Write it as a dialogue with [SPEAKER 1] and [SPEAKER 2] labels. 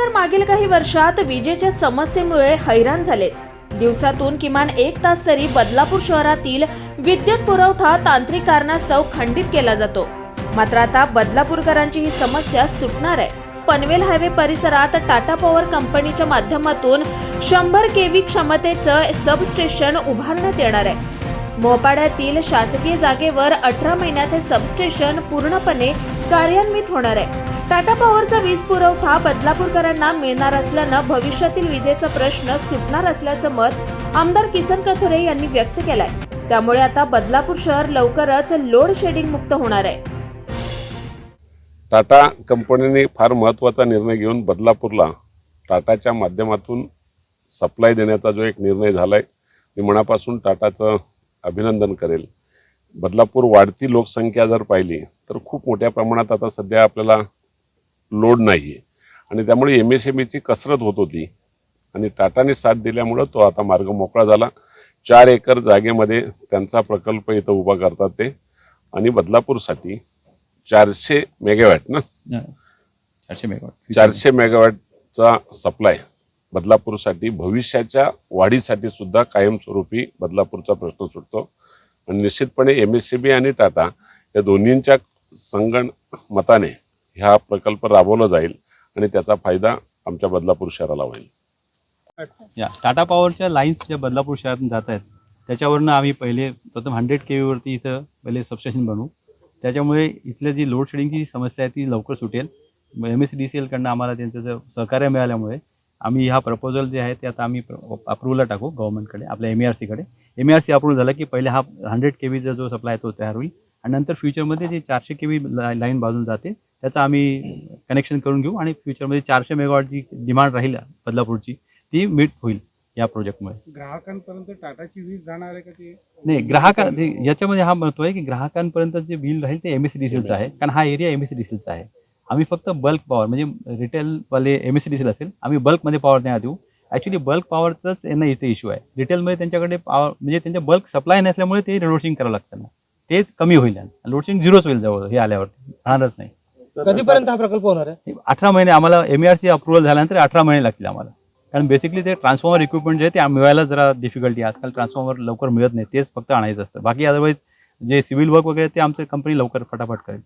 [SPEAKER 1] मागील काही वर्षात विजेच्या समस्येमुळे हैराण झालेत. दिवसातून किमान एक तास तरी बदलापूर शहरातील विद्युत पुरवठा तांत्रिक कारणास्तव खंडित केला जातो. मात्र आता बदलापूरकरांची ही समस्या सुटणार आहे. पनवेल हायवे परिसरात टाटा पॉवर कंपनीच्या माध्यमातून शंभर केव्ही क्षमतेचं सबस्टेशन उभारण्यात येणार आहे. मोपाड्यातील शासकीय जागेवर अठरा महिन्यात हे सबस्टेशन पूर्णपणे कार्यान्वित होणार आहे. टाटा पॉवरचा वीज पुरवठा बदलापूरकरांना मिळणार असल्यानं भविष्यातील विजेचा प्रश्न सुटणार असल्याचं मत आमदार किसन कथोरे यांनी व्यक्त केलंय. त्यामुळे आता बदलापूर शहर लवकरच लोड शेडिंग मुक्त होणार आहे.
[SPEAKER 2] टाटा कंपनीने फार महत्त्वाचा निर्णय घेऊन बदलापूरला टाटाच्या माध्यमातून सप्लाय देण्याचा जो एक निर्णय झाला आहे मी मनापासून टाटाचं अभिनंदन करेल. बदलापूर वाढती लोकसंख्या जर पाहिली तर खूप मोठ्या प्रमाणात आता सध्या आपल्याला लोड नाही आहे आणि त्यामुळे एम एस एम ईची कसरत होत होती. आणि टाटाने साथ दिल्यामुळं तो आता मार्ग मोकळा झाला. चार एकर जागेमध्ये त्यांचा प्रकल्प इथं उभा करतात ते. आणि बदलापूरसाठी चारशे मेगावॅट ना?
[SPEAKER 3] चारशे मेगावॉट.
[SPEAKER 2] चारशे मेगावॅटचा सप्लाय बदलापूरसाठी भविष्याच्या वाढीसाठी सुद्धा कायमस्वरूपी बदलापूरचा प्रश्न सुटतो. आणि निश्चितपणे एम एस सी बी आणि टाटा या दोन्हींच्या संगण मताने हा प्रकल्प राबवला जाईल आणि त्याचा फायदा आमच्या बदलापूर शहराला होईल.
[SPEAKER 3] या टाटा पॉवरच्या लाईन्स ज्या बदलापूर शहरातून जात आहेत त्याच्यावरनं आम्ही पहिले प्रथम हंड्रेड के व्हीवरती इथं पहिले सबस्टेशन बनवू. त्याच्यामुळे इथल्या जी लोड शेडिंगची समस्या आहे ती लवकर सुटेल. एम एस डी सी एलकडनं आम्हाला त्यांचं जर सहकार्य मिळाल्यामुळे आम्ही हा प्रपोजल जे आहे ते आता आम्ही अप्रूव्हला टाकू गव्हर्नमेंटकडे आपल्या M A R सीकडे M A R C approve झाला की पहिले हा हंड्रेड के व्हीचा जो सप्लाय तो तयार होईल. आणि नंतर फ्युचरमध्ये जे चारशे के व्ही लाईन बाजून जाते त्याचं आम्ही कनेक्शन करून घेऊ आणि फ्युचरमध्ये चारशे मेगावॉट जी डिमांड राहील बदलापूरची ती मीट होईल या प्रोजेक्टमुळे
[SPEAKER 4] ग्राहकांपर्यंत टाटाची वीज जाणार आहे का ती?
[SPEAKER 3] नाही ग्राहका याच्यामध्ये हा महत्त्व आहे की ग्राहकांपर्यंत जे बिल राहील ते एम एस डी सीलचं आहे. कारण हा एरिया एम एस डी सीलचा आहे. आम्ही फक्त बल्क पॉवर म्हणजे रिटेलवाले M S D C L असेल आम्ही बल्कमध्ये पॉवर नाही देऊ. ॲक्च्युली बल्क पॉवरचाच यांना इथे इश्यू आहे. रिटेलमध्ये त्यांच्याकडे पॉवर म्हणजे त्यांच्या बल्क सप्लाय नसल्यामुळे ते लोडशिंग करावं लागतं ते कमी होईल लोडशिंग झिरोच होईल जवळ हे आल्यावरती. राहणारच नाही.
[SPEAKER 4] कधीपर्यंत हा प्रकल्प होणार आहे?
[SPEAKER 3] अठरा महिने आम्हाला एम आर सी अप्रुव्हल झाल्यानंतर अठरा महिने लागतील आम्हाला. कारण बेसिकली ते ट्रान्सफॉर्मर इक्विपमेंट जे आहे ते मिळायला जरा डिफिकल्टी आहे. आजकाल ट्रान्सफॉर्मर लवकर मिळत नाही. तेच फक्त आणायचं असतं. बाकी अदरवाईज जे सिव्हिल वर्क वगैरे ते आमचं कंपनी लवकर फटाफट करेल.